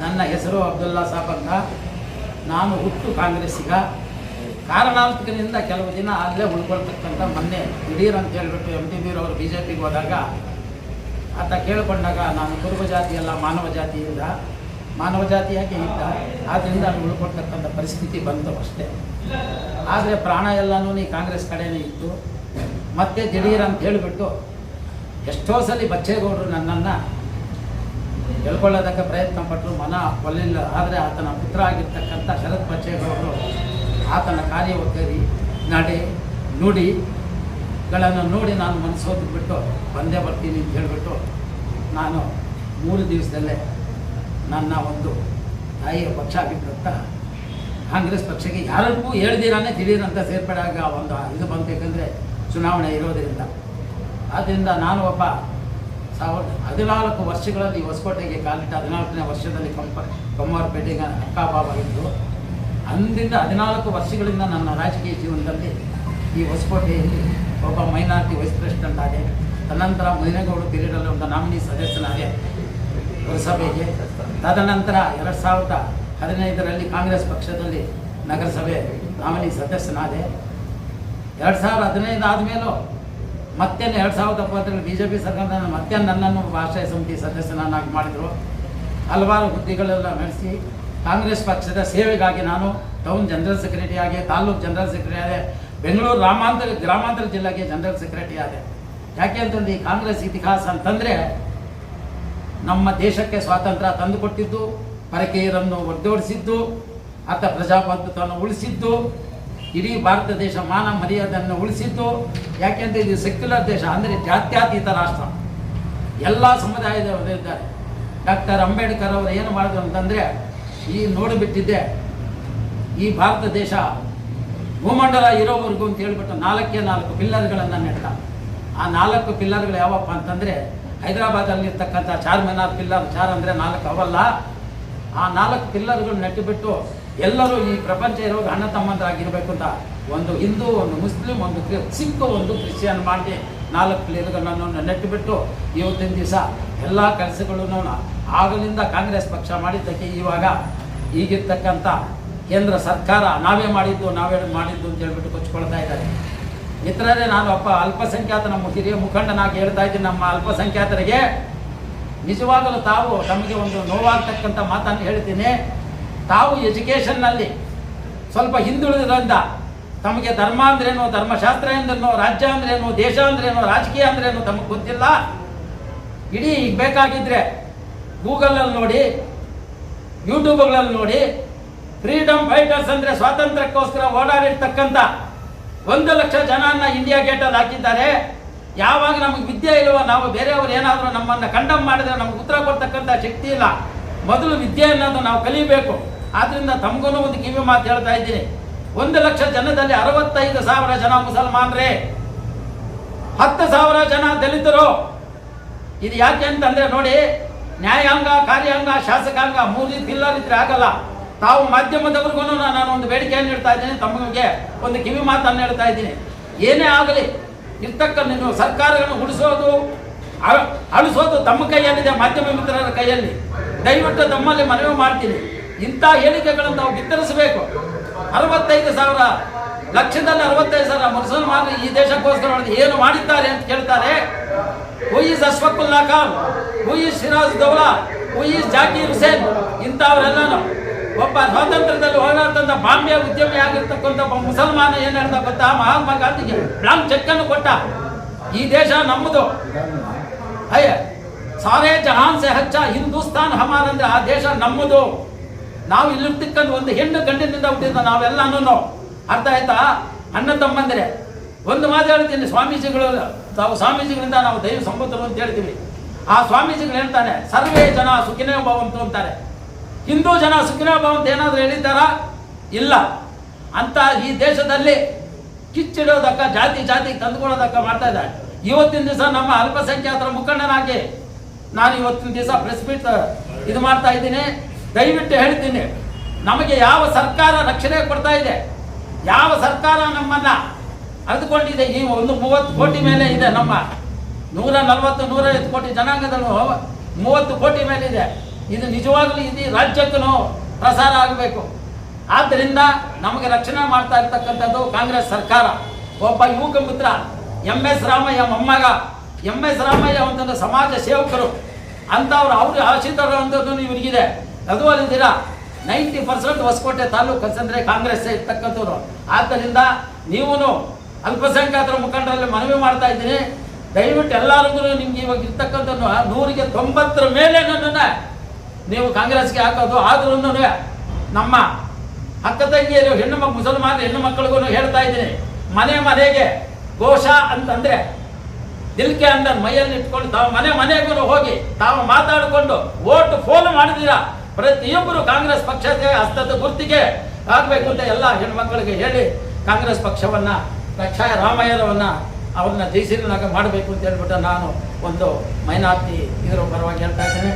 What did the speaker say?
ನನ್ನ ಹೆಸರು ಅಬ್ದುಲ್ಲಾ ಸಾಬ್ ಅಂತ ನಾನು ಹುಟ್ಟು ಕಾಂಗ್ರೆಸ್ಸಿಗ. ಕಾರಣಾಂತಕದಿಂದ ಕೆಲವು ದಿನ ಅಲ್ಲೇ ಉಳ್ಕೊಳ್ತಕ್ಕಂಥ ಮೊನ್ನೆ ದಿಢೀರ್ ಅಂತ ಹೇಳ್ಬಿಟ್ಟು ಎಂ ಟಿ ಬೀರವರು ಬಿ ಜೆ ಪಿಗೆ ಹೋದಾಗ, ಆತ ಕೇಳಿಕೊಂಡಾಗ, ನಾನು ಕುರುಬ ಜಾತಿಯಲ್ಲ ಮಾನವ ಜಾತಿಯಿಂದ ಮಾನವ ಜಾತಿಯಾಗಿ ಇದ್ದ? ಆದ್ದರಿಂದ ಅಲ್ಲಿ ಉಳ್ಕೊಳ್ತಕ್ಕಂಥ ಪರಿಸ್ಥಿತಿ ಬಂತು ಅಷ್ಟೇ. ಆದರೆ ಪ್ರಾಣ ಎಲ್ಲನೂ ಈ ಕಾಂಗ್ರೆಸ್ ಕಡೆಯೇ ಇತ್ತು. ಮತ್ತೆ ದಿಢೀರ್ ಅಂತ ಹೇಳಿಬಿಟ್ಟು ಎಷ್ಟೋ ಸಲ ಬಚ್ಚೇಗೌಡರು ನನ್ನನ್ನು ಹೇಳ್ಕೊಳ್ಳೋದಕ್ಕೆ ಪ್ರಯತ್ನ ಪಟ್ಟರು ಮನ ಒಲ್ಲಿಲ್ಲ. ಆದರೆ ಆತನ ಪುತ್ರ ಆಗಿರ್ತಕ್ಕಂಥ ಶರತ್ ಬಚ್ಚೇಗೌಡರು ಆತನ ಕಾರ್ಯವೈಖರಿ ನಡೆ ನುಡಿಗಳನ್ನು ನೋಡಿ ನಾನು ಮನಸ್ಸೋದು ಬಿಟ್ಟು ಬಂದೇ ಬರ್ತೀನಿ ಅಂತ ಹೇಳಿಬಿಟ್ಟು ನಾನು ಮೂರು ದಿವಸದಲ್ಲೇ ನನ್ನ ಒಂದು ತಾಯಿಯ ಪಕ್ಷ ಆಗಿದ್ದಂಥ ಕಾಂಗ್ರೆಸ್ ಪಕ್ಷಕ್ಕೆ ಯಾರಿಗೂ ಹೇಳ್ದಿರಾನೆ ದಿಢೀರಂತ ಸೇರ್ಪಡೆ ಆಗ ಒಂದು ಇದು ಬಂತೇಕೆಂದರೆ ಚುನಾವಣೆ ಇರೋದರಿಂದ. ಆದ್ದರಿಂದ ನಾನು ಒಬ್ಬ ಸಾವಿರದ ಹದಿನಾಲ್ಕು ವರ್ಷಗಳಲ್ಲಿ ಹೊಸಕೋಟೆಗೆ ಕಾಲಿಟ್ಟ ಹದಿನಾಲ್ಕನೇ ವರ್ಷದಲ್ಲಿ ಕಂಪ ಕೊಮ್ಮವಾರಪೇಟೆಗೆ ಅಕ್ಕ ಬಾಬಾ ಇದ್ದು ಅಂದಿಂದ ಹದಿನಾಲ್ಕು ವರ್ಷಗಳಿಂದ ನನ್ನ ರಾಜಕೀಯ ಜೀವನದಲ್ಲಿ ಈ ಹೊಸಕೋಟೆಯಲ್ಲಿ ಒಬ್ಬ ಮೈನಾರಿಟಿ ವೈಸ್ ಪ್ರೆಸಿಡೆಂಟ್ ಆದೆ. ತದನಂತರ ಮೈನಗೌಡ ಪಿರಿಯಡಲ್ಲಿ ಒಂದು ನಾಮಿನಿ ಸದಸ್ಯನಾದೆ ಪುರಸಭೆಗೆ. ತದನಂತರ ಎರಡು ಸಾವಿರದ ಹದಿನೈದರಲ್ಲಿ ಕಾಂಗ್ರೆಸ್ ಪಕ್ಷದಲ್ಲಿ ನಗರಸಭೆ ನಾಮಿನಿ ಸದಸ್ಯನಾದೆ. ಎರಡು ಸಾವಿರದ ಹದಿನೈದು ಆದಮೇಲೂ ಮತ್ತೆ ಎರಡು ಸಾವಿರದ ಇಪ್ಪತ್ತರಲ್ಲಿ ಬಿ ಜೆ ಪಿ ಸರ್ಕಾರದ ಮತ್ತೆ ನನ್ನನ್ನು ಆಶ್ರಯ ಸಮಿತಿ ಸದಸ್ಯನನ್ನಾಗಿ ಮಾಡಿದರು. ಹಲವಾರು ಹುದ್ದೆಗಳೆಲ್ಲ ನಡೆಸಿ ಕಾಂಗ್ರೆಸ್ ಪಕ್ಷದ ಸೇವೆಗಾಗಿ ನಾನು ಟೌನ್ ಜನರಲ್ ಸೆಕ್ರೆಟರಿ ಆಗಿ, ತಾಲೂಕು ಜನರಲ್ ಸೆಕ್ರೆಟರಿ ಆದೆ, ಬೆಂಗಳೂರು ರಾಮಾಂತರ, ಗ್ರಾಮಾಂತರ ಜಿಲ್ಲೆಗೆ ಜನರಲ್ ಸೆಕ್ರೆಟರಿ ಆದೆ. ಯಾಕೆ ಅಂತಂದು ಈ ಕಾಂಗ್ರೆಸ್ ಇತಿಹಾಸ ಅಂತಂದರೆ ನಮ್ಮ ದೇಶಕ್ಕೆ ಸ್ವಾತಂತ್ರ್ಯ ತಂದುಕೊಟ್ಟಿದ್ದು, ಪರಕೀಯರನ್ನು ಒಡ್ಡೋಡಿಸಿದ್ದು ಆತ ಪ್ರಜಾಪ್ರಭುತ್ವವನ್ನು ಉಳಿಸಿದ್ದು ಇಡೀ ಭಾರತ ದೇಶ ಮಾನ ಮರ್ಯಾದೆಯನ್ನು ಉಳಿಸಿತ್ತು. ಯಾಕೆಂದರೆ ಇದು ಸೆಕ್ಯುಲರ್ ದೇಶ, ಅಂದರೆ ಜಾತ್ಯಾತೀತ ರಾಷ್ಟ್ರ. ಎಲ್ಲ ಸಮುದಾಯದವರು ಇದ್ದಾರೆ. ಡಾಕ್ಟರ್ ಅಂಬೇಡ್ಕರ್ ಅವರು ಏನು ಮಾಡಿದ್ರು ಅಂತಂದರೆ, ಈ ನೋಡಿಬಿಟ್ಟಿದ್ದೆ ಈ ಭಾರತ ದೇಶ ಭೂಮಂಡಲ ಇರೋವರೆಗೂ ಅಂತ ಹೇಳ್ಬಿಟ್ಟು ನಾಲ್ಕೇ ನಾಲ್ಕು ಪಿಲ್ಲರ್ಗಳನ್ನು ನೆಟ್ಟ. ಆ ನಾಲ್ಕು ಪಿಲ್ಲರ್ಗಳು ಯಾವಪ್ಪ ಅಂತಂದರೆ, ಹೈದರಾಬಾದಲ್ಲಿರ್ತಕ್ಕಂಥ ಚಾರ್ ಮಿನಾರ್ ಪಿಲ್ಲರ್, ಚಾರ್ ಅಂದರೆ ನಾಲ್ಕು ಅವಲ್ಲ. ಆ ನಾಲ್ಕು ಪಿಲ್ಲರ್ಗಳು ನೆಟ್ಟುಬಿಟ್ಟು ಎಲ್ಲರೂ ಈ ಪ್ರಪಂಚ ಇರೋದು ಅಣ್ಣ ತಮ್ಮಂದರಾಗಿರ್ಬೇಕು ಅಂತ ಒಂದು ಹಿಂದೂ, ಒಂದು ಮುಸ್ಲಿಂ, ಒಂದು ಸಿಖ್ ಒಂದು ಕ್ರಿಶ್ಚಿಯನ್ ಮಾಡಿ ನಾಲ್ಕು ಪ್ಲೇಲ್ಗಳನ್ನ ನೆಟ್ಟುಬಿಟ್ಟು ಇವತ್ತಿನ ದಿವಸ ಎಲ್ಲ ಕೆಲಸಗಳನ್ನು ಆಗಲಿಂದ ಕಾಂಗ್ರೆಸ್ ಪಕ್ಷ ಮಾಡಿದ್ದಕ್ಕೆ ಇವಾಗ ಈಗಿರ್ತಕ್ಕಂಥ ಕೇಂದ್ರ ಸರ್ಕಾರ ನಾವೇ ಮಾಡಿದ್ದು ನಾವೇ ಮಾಡಿದ್ದು ಅಂತ ಹೇಳ್ಬಿಟ್ಟು ಕೊಚ್ಕೊಳ್ತಾ ಇದ್ದಾರೆ. ಮಿತ್ರರೇ ನಾನು ಅಪ್ಪ ಅಲ್ಪಸಂಖ್ಯಾತ ನಮ್ಮ ಹಿರಿಯ ಮುಖಂಡನಾಗಿ ಹೇಳ್ತಾ ಇದ್ದೀನಿ, ನಮ್ಮ ಅಲ್ಪಸಂಖ್ಯಾತರಿಗೆ ನಿಜವಾಗಲೂ ತಾವು ತಮಗೆ ಒಂದು ನೋವಾಗ್ತಕ್ಕಂಥ ಮಾತನ್ನು ಹೇಳ್ತೀನಿ. ತಾವು ಎಜುಕೇಷನ್ನಲ್ಲಿ ಸ್ವಲ್ಪ ಹಿಂದುಳಿದ್ರಿಂದ ತಮಗೆ ಧರ್ಮ ಅಂದ್ರೇನು ಧರ್ಮಶಾಸ್ತ್ರ ಅಂದ್ರೇನು ರಾಜ್ಯ ಅಂದ್ರೇನು ದೇಶ ಅಂದ್ರೇನು ರಾಜಕೀಯ ಅಂದ್ರೇನು ತಮಗೆ ಗೊತ್ತಿಲ್ಲ. ಇಡೀ ಈಗ ಬೇಕಾಗಿದ್ರೆ ಗೂಗಲಲ್ಲಿ ನೋಡಿ ಯೂಟ್ಯೂಬ್ಗಳಲ್ಲಿ ನೋಡಿ ಫ್ರೀಡಮ್ ಫೈಟರ್ಸ್ ಅಂದರೆ ಸ್ವಾತಂತ್ರ್ಯಕ್ಕೋಸ್ಕರ ಓಡಾಡಿರ್ತಕ್ಕಂಥ ಒಂದು ಲಕ್ಷ ಜನನ್ನ ಇಂಡಿಯಾ ಗೇಟಲ್ಲಿ ಹಾಕಿದ್ದಾರೆ. ಯಾವಾಗ ನಮಗೆ ವಿದ್ಯೆ ಇಲ್ವೋ, ನಾವು ಬೇರೆಯವರು ಏನಾದರೂ ನಮ್ಮನ್ನು ಕಂಡಮ್ ಮಾಡಿದ್ರೆ ನಮ್ಗೆ ಉತ್ತರ ಕೊಡ್ತಕ್ಕಂಥ ಶಕ್ತಿ ಇಲ್ಲ. ಮೊದಲು ವಿದ್ಯೆ ಅನ್ನೋದು ನಾವು ಕಲಿಬೇಕು. ಆದ್ರಿಂದ ತಮಗೂ ಒಂದು ಕಿವಿ ಮಾತು ಹೇಳ್ತಾ ಇದ್ದೀನಿ. ಒಂದು ಲಕ್ಷ ಜನದಲ್ಲಿ ಅರವತ್ತೈದು ಸಾವಿರ ಜನ ಮುಸಲ್ಮಾನರೇ. ಹತ್ತು ಸಾವಿರ ಜನ ದಲಿತರು. ಇದು ಯಾಕೆ ಅಂತಂದ್ರೆ ನೋಡಿ, ನ್ಯಾಯಾಂಗ, ಕಾರ್ಯಾಂಗ, ಶಾಸಕಾಂಗ ಮೂರು ಪಿಲ್ಲರ್ ಇದ್ರೆ ಆಗಲ್ಲ. ತಾವು ಮಾಧ್ಯಮದವ್ರಿಗೂ ನಾನು ಒಂದು ಬೇಡಿಕೆಯನ್ನು ಇಡ್ತಾ ಇದ್ದೀನಿ, ತಮಗೆ ಒಂದು ಕಿವಿ ಮಾತನ್ನು ಹೇಳ್ತಾ ಇದ್ದೀನಿ. ಏನೇ ಆಗಲಿ, ಇರ್ತಕ್ಕ ನೀವು ಸರ್ಕಾರಗಳನ್ನು ಉಳಿಸೋದು, ಅಳ- ಅಳಿಸೋದು ತಮ್ಮ ಕೈಯಲ್ಲಿದೆ, ಮಾಧ್ಯಮ ಮಿತ್ರರ ಕೈಯಲ್ಲಿ. ದಯವಿಟ್ಟು ತಮ್ಮಲ್ಲಿ ಮನವಿ ಮಾಡ್ತೀನಿ. ಇಂಥ ಹೇಳಿಕೆಗಳನ್ನು ನಾವು ಬಿತ್ತರಿಸಬೇಕು ಅರವತ್ತೈದು ಸಾವಿರ, ಲಕ್ಷದಲ್ಲಿ ಅರವತ್ತೈದು ಸಾವಿರ ಮುಸಲ್ಮಾನರು ಈ ದೇಶಕ್ಕೋಸ್ಕರ ಏನು ಮಾಡಿದ್ದಾರೆ ಅಂತ ಕೇಳ್ತಾರೆ. ಹುಯಿಸ್ ಅಶ್ವಕುಲ್ಲಾ ಖಾನ್ ಹುಯಿಸ್ ಶಿರಾಜ್ ದೌಲಾ ಹುಯಿಸ್ ಜಾಕೀರ್ ಹುಸೇನ್ ಇಂಥವರೆಲ್ಲನೂ ಒಬ್ಬ ಸ್ವಾತಂತ್ರ್ಯದಲ್ಲಿ ಹೋರಾಡ್ತಂಥ ಬಾಂಬೆ ಉದ್ಯಮಿ ಆಗಿರ್ತಕ್ಕಂಥ ಒಬ್ಬ ಮುಸಲ್ಮಾನ ಏನು ಹೇಳ್ತಾ ಗೊತ್ತಾ? ಮಹಾತ್ಮ ಗಾಂಧಿಗೆ ಬ್ಲಾಂಕ್ ಚೆಕ್ ಅನ್ನು ಕೊಟ್ಟ. ಈ ದೇಶ ನಮ್ಮದು. ಅಯ್ಯ ಸಾರೇ ಜಹಾನ್ ಸೆ ಹಚ್ಚ ಹಿಂದೂಸ್ತಾನ್ ಹಮಾರ್ ಅಂದ್ರೆ ಆ ದೇಶ ನಮ್ಮದು. ನಾವು ಇಲ್ಲಿರ್ತಕ್ಕಂಥ ಒಂದು ಹೆಣ್ಣು ಗಂಡಿನಿಂದ ಹುಟ್ಟಿದ ನಾವೆಲ್ಲನೂ ಅರ್ಥ ಆಯ್ತಾ? ಅಣ್ಣ ತಮ್ಮಂದರೆ, ಒಂದು ಮಾತು ಹೇಳ್ತೀನಿ ಸ್ವಾಮೀಜಿಗಳು, ತಾವು ಸ್ವಾಮೀಜಿಗಳಿಂದ ನಾವು ದೈವ ಸಂಬಂಧರು ಅಂತ ಹೇಳ್ತೀವಿ. ಆ ಸ್ವಾಮೀಜಿಗಳು ಹೇಳ್ತಾನೆ ಸರ್ವೇ ಜನ ಸುಖಿನೇ ಭವಂತು ಅಂತಾರೆ. ಹಿಂದೂ ಜನ ಸುಖಿನೇ ಅಂತ ಏನಾದರೂ ಹೇಳಿದ್ದಾರಾ? ಇಲ್ಲ. ಅಂತ ಈ ದೇಶದಲ್ಲಿ ಕಿಚ್ಚಿಡೋದಕ್ಕ, ಜಾತಿ ಜಾತಿ ತಂದುಕೊಳ್ಳೋದಕ್ಕ ಮಾಡ್ತಾ ಇದ್ದಾರೆ. ಇವತ್ತಿನ ದಿವಸ ನಮ್ಮ ಅಲ್ಪಸಂಖ್ಯಾತರ ಮುಖಂಡನಾಗಿ ನಾನು ಇವತ್ತಿನ ದಿವಸ ಪ್ರೆಸ್ ಮೀಟ್ ಇದು ಮಾಡ್ತಾ ಇದ್ದೀನಿ. ದಯವಿಟ್ಟು ಹೇಳ್ತೀನಿ, ನಮಗೆ ಯಾವ ಸರ್ಕಾರ ರಕ್ಷಣೆ ಕೊಡ್ತಾ ಇದೆ, ಯಾವ ಸರ್ಕಾರ ನಮ್ಮನ್ನ ಅರಿದುಕೊಂಡಿದೆ, ಈ ಒಂದು ಮೂವತ್ತು ಕೋಟಿ ಮೇಲೆ ಇದೆ ನಮ್ಮ ನೂರ ನಲವತ್ತು, ನೂರೈವತ್ತು ಕೋಟಿ ಜನಾಂಗದಲ್ಲೂ ಮೂವತ್ತು ಕೋಟಿ ಮೇಲೆ ಇದೆ. ಇದು ನಿಜವಾಗ್ಲೂ ಇದು ರಾಜ್ಯಕ್ಕೂ ಪ್ರಸಾರ ಆಗಬೇಕು. ಆದ್ದರಿಂದ ನಮಗೆ ರಕ್ಷಣೆ ಮಾಡ್ತಾ ಇರ್ತಕ್ಕಂಥದ್ದು ಕಾಂಗ್ರೆಸ್ ಸರ್ಕಾರ. ಒಬ್ಬ ಯುವಕ ಮಿತ್ರ ಎಂ ಎಸ್ ರಾಮಯ್ಯ ಮೊಮ್ಮಗ, ಎಂ ಎಸ್ ರಾಮಯ್ಯ ಒಂದೊಂದು ಸಮಾಜ ಸೇವಕರು, ಅಂಥವ್ರು ಅವ್ರ ಆಶೀರ್ವಾದ ಇವರಿಗಿದೆ. ಅಲ್ಲದಿರ ನೈಂಟಿ ಪರ್ಸೆಂಟ್ ಹೊಸಕೋಟೆ ತಾಲೂಕು ಕಲ್ಸಂದ್ರೆ ಕಾಂಗ್ರೆಸ್ ಇರ್ತಕ್ಕಂಥವ್ರು. ಆದ್ದರಿಂದ ನೀವು ಅಲ್ಪಸಂಖ್ಯಾತರ ಮುಖಂಡರಲ್ಲಿ ಮನವಿ ಮಾಡ್ತಾ ಇದ್ದೀನಿ ದಯವಿಟ್ಟು ಎಲ್ಲರಿಗೂ ನಿಮ್ಗೆ ಇವಾಗ ಇರ್ತಕ್ಕಂಥ ನೂರಿಗೆ ತೊಂಬತ್ತರ ಮೇಲೆ ನನ್ನನ್ನು ನೀವು ಕಾಂಗ್ರೆಸ್ಗೆ ಹಾಕೋದು. ಆದ್ರೂ ನಮ್ಮ ಅಕ್ಕ ತಂಗಿಯರು, ಹೆಣ್ಣು ಮಕ್ ಮುಸಲ್ಮಾನ ಹೆಣ್ಣು ಮಕ್ಕಳಿಗೂ ಹೇಳ್ತಾ ಇದ್ದೀನಿ. ಮನೆ ಮನೆಗೆ ಘೋಷ ಅಂತಂದ್ರೆ ದಿಲ್ಕೆ ಅಂದ ಮೈಯಲ್ಲಿ ಇಟ್ಕೊಂಡು ತಾವು ಮನೆ ಮನೆಗೂ ಹೋಗಿ ತಾವು ಮಾತಾಡಿಕೊಂಡು ಓಟ್ ಫೋನ್ ಮಾಡಿದ್ದೀರಾ? ಪ್ರತಿಯೊಬ್ಬರು ಕಾಂಗ್ರೆಸ್ ಪಕ್ಷಕ್ಕೆ ಹಸ್ತದ ಗುರ್ತಿಗೆ ಆಗಬೇಕು ಅಂತ ಎಲ್ಲ ಹೆಣ್ಮಕ್ಳಿಗೆ ಹೇಳಿ ಕಾಂಗ್ರೆಸ್ ಪಕ್ಷವನ್ನ ರಕ್ಷಾಯ ರಾಮಾಯಣವನ್ನು ಅವ್ರನ್ನ ಜಯಶೀಲನಾಗ ಮಾಡಬೇಕು ಅಂತ ಹೇಳ್ಬಿಟ್ಟು ನಾನು ಒಂದು ಮೈನಾರ್ಟಿ ಇದರ ಪರವಾಗಿ ಹೇಳ್ತಾ ಇದ್ದೇನೆ.